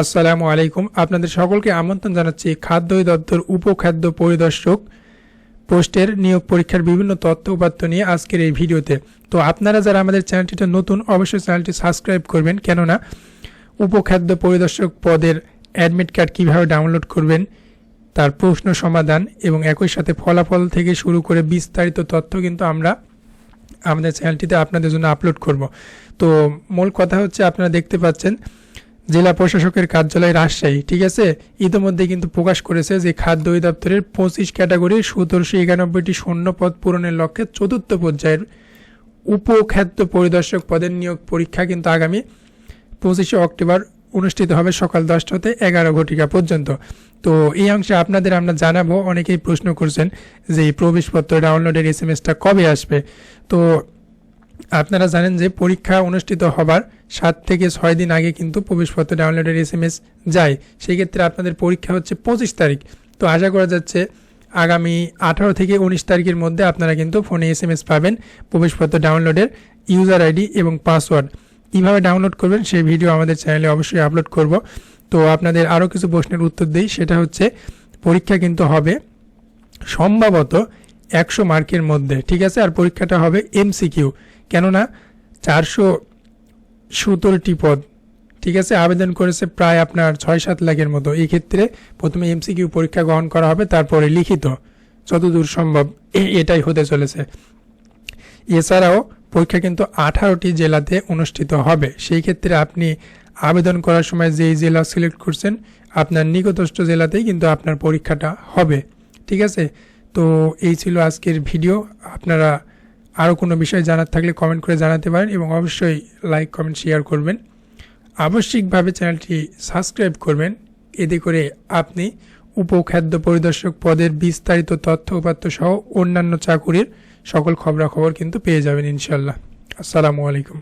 আসসালামু আলাইকুম। আপনাদের সকলকে আমন্ত্রণ জানাচ্ছি খাদ্য দপ্তর উপখাদ্য পরিদর্শক পোস্টের নিয়োগ পরীক্ষার বিভিন্ন তথ্য উপাত্ত নিয়ে আজকের এই ভিডিওতে। তো আপনারা যারা আমাদের চ্যানেলটিতে নতুন, অবশ্যই চ্যানেলটি সাবস্ক্রাইব করবেন। কেননা উপখাদ্য পরিদর্শক পদের অ্যাডমিট কার্ড কীভাবে ডাউনলোড করবেন, তার প্রশ্ন সমাধান এবং একই সাথে ফলাফল থেকে শুরু করে বিস্তারিত তথ্য কিন্তু আমরা আমাদের চ্যানেলটিতে আপনাদের জন্য আপলোড করব। তো মূল কথা হচ্ছে আপনারা দেখতে পাচ্ছেন জেলা প্রশাসকের কার্যালয় রাজশাহী, ঠিক আছে? ইতিমধ্যে কিন্তু প্রকাশ করেছে যে খাদ্য অধিদপ্তরের পঁচিশ ক্যাটাগরির সতেরোশো একানব্বইটি শূন্য পদ পূরণের লক্ষ্যে চতুর্থ পর্যায়ের উপখাদ্য পরিদর্শক পদের নিয়োগ পরীক্ষা কিন্তু আগামী পঁচিশে অক্টোবর অনুষ্ঠিত হবে সকাল দশটা হতে এগারো ঘটিকা পর্যন্ত। তো এই অংশে আপনাদের আমরা জানাব, অনেকেই প্রশ্ন করছেন যে এই প্রবেশপত্র ডাউনলোডের এস কবে আসবে? তো আপনারা জানেন যে পরীক্ষা অনুষ্ঠিত হবার সাত থেকে ছয় দিন আগে কিন্তু প্রবেশপত্র ডাউনলোডের এস এম এস যায়। সেই ক্ষেত্রে আপনাদের পরীক্ষা হচ্ছে পঁচিশ তারিখ। তো আশা করা যাচ্ছে আগামী আঠারো থেকে উনিশ তারিখের মধ্যে আপনারা কিন্তু ফোনে এস এম এস পাবেন প্রবেশপত্র ডাউনলোডের ইউজার আইডি এবং পাসওয়ার্ড। কীভাবে ডাউনলোড করবেন সেই ভিডিও আমাদের চ্যানেলে অবশ্যই আপলোড করব। তো আপনাদের আরও কিছু প্রশ্নের উত্তর দিই। সেটা হচ্ছে, পরীক্ষা কিন্তু হবে সম্ভবত একশো মার্কের মধ্যে, ঠিক আছে? আর পরীক্ষাটা হবে এমসিকিউ কেননা চারশো সতেরোটি পদ, ঠিক আছে? আবেদন করেছে প্রায় আপনার ছয় সাত লাখের মতো। এই ক্ষেত্রে প্রথমে এমসিকিউ পরীক্ষা গ্রহণ করা হবে, তারপরে লিখিত, যতদূর সম্ভব। এটাই হতে চলেছে। এছাড়াও পরীক্ষা কিন্তু আঠারোটি জেলাতে অনুষ্ঠিত হবে। সেই ক্ষেত্রে আপনি আবেদন করার সময় যেই জেলা সিলেক্ট করছেন, আপনার নিকটস্থ জেলাতেই কিন্তু আপনার পরীক্ষাটা হবে, ঠিক আছে? তো এই ছিল আজকের ভিডিও। আপনারা আরও কোনো বিষয় জানার থাকলে কমেন্ট করে জানাতে পারেন এবং অবশ্যই লাইক কমেন্ট শেয়ার করবেন। আবশ্যিকভাবে চ্যানেলটি সাবস্ক্রাইব করবেন। এতে করে আপনি উপখাদ্য পরিদর্শক পদের বিস্তারিত তথ্য, উপাত্ত সহ অন্যান্য চাকুরির সকল খবরাখবর কিন্তু পেয়ে যাবেন ইনশাল্লাহ আসসালামু আলাইকুম।